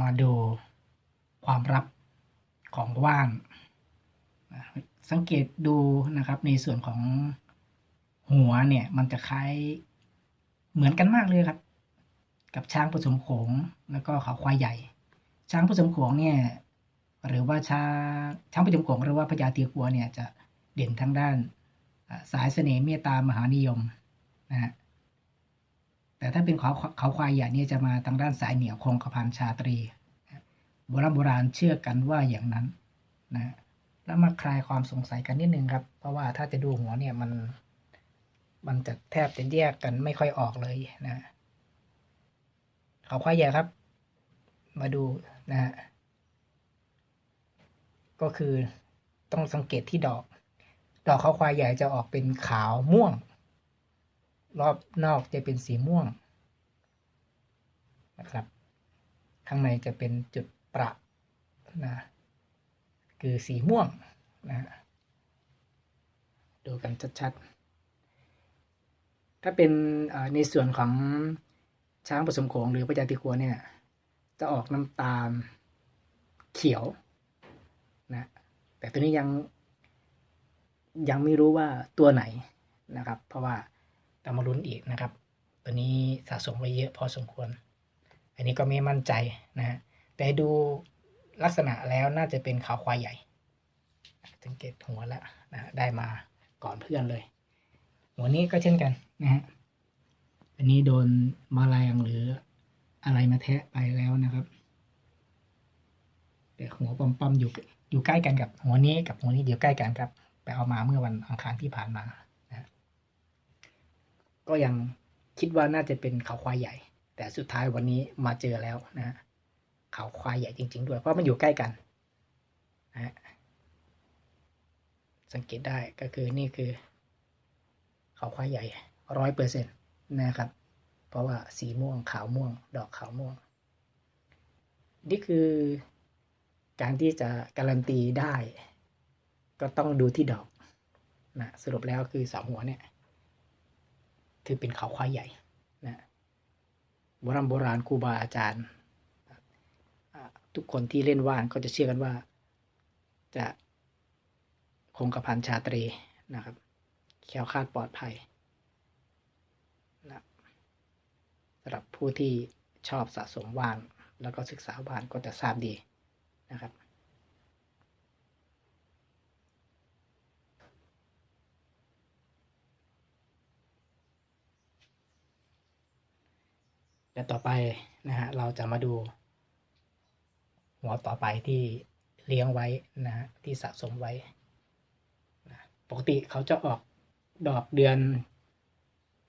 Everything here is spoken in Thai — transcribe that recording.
มาดูความลับของว่านสังเกตดูนะครับในส่วนของหัวเนี่ยมันจะคล้ายเหมือนกันมากเลยครับ กับช้างผสมโขงแล้วก็เขาควายใหญ่ ช้างผสมโขงเนี่ยหรือว่าช้างช้างผสมโขงหรือว่าพญาเตียกัวเนี่ยจะเด่นทั้งด้านสายเสน่ห์เมตตามหานิยมนะฮะ แต่ถ้าเป็นเขาเขาควายใหญ่เนี่ยจะมาทางด้านสายเหนียวคงกระพันชาตรีโบราณโบราณเชื่อกันว่าอย่างนั้นนะแล้วมาคลายความสงสัยกันนิดนึงครับ เพราะว่าถ้าจะดูหัวเนี่ยมัน มันจะแทบจะแยกกันไม่ค่อยออกเลยนะเขาควายใหญ่ครับ มาดูนะฮะก็คือต้องสังเกตที่ดอก ดอกเขาควายใหญ่จะออกเป็นขาวม่วง รอบนอกจะเป็นสีม่วงนะครับ ข้างในจะเป็นจุดประนะคือสีม่วงนะฮะดูกันชัดๆ ถ้าเป็นในส่วนของช้างผสมโขงหรือพญาติกัวเนี่ย จะออกน้ำตาลเขียวนะแต่ตัวนี้ยังยังไม่รู้ว่าตัวไหนนะครับ เพราะว่า ต้องมาลุ้นอีกนะครับ ตัวนี้สะสมไว้เยอะพอสมควร อันนี้ก็ไม่มั่นใจนะฮะแต่ดูลักษณะแล้วน่าจะเป็นขาวควายใหญ่สังเกตหัวแล้วนะได้มาก่อนเพื่อนเลย หัวนี้ก็เช่นกันนะฮะอันนี้โดนมาแรงหรืออะไรมาแทะไปแล้วนะครับแต่หัวปอมปอมๆอยู่อยู่ใกล้กันกับหัวนี้กับหัวนี้อยู่ใกล้กันครับ ไปเอามาเมื่อวันอังคารที่ผ่านมา ก็ยังคิดว่าน่าจะเป็นเขาควายใหญ่ แต่สุดท้ายวันนี้มาเจอแล้วนะฮะเขาควายใหญ่จริง ๆ ด้วยเพราะมันอยู่ใกล้กันนะฮะสังเกตได้ก็คือนี่คือ เขาควายใหญ่ร้อยเปอร์เซ็นต์นะครับ เพราะว่าสีม่วงขาวม่วง ดอกขาวม่วง นี่คือการที่จะการันตีได้ ก็ต้องดูที่ดอกนะสรุปแล้วคือสองหัวเนี่ย คือเป็นเขาควายใหญ่นะโบราณโบราณครูบาอาจารย์ ทุกคนที่เล่นว่านก็จะเชื่อกันว่า จะคงกระพันชาตรีนะครับแค้วคาดปลอดภัยนะสำหรับผู้ที่ชอบสะสมว่าน แล้วก็ศึกษาว่านก็จะทราบดีนะครับ เดี๋ยวต่อไปนะฮะเราจะมาดู หัวต่อไปที่เลี้ยงไว้นะฮะที่สะสมไว้นะปกติเขาจะออกดอกเดือน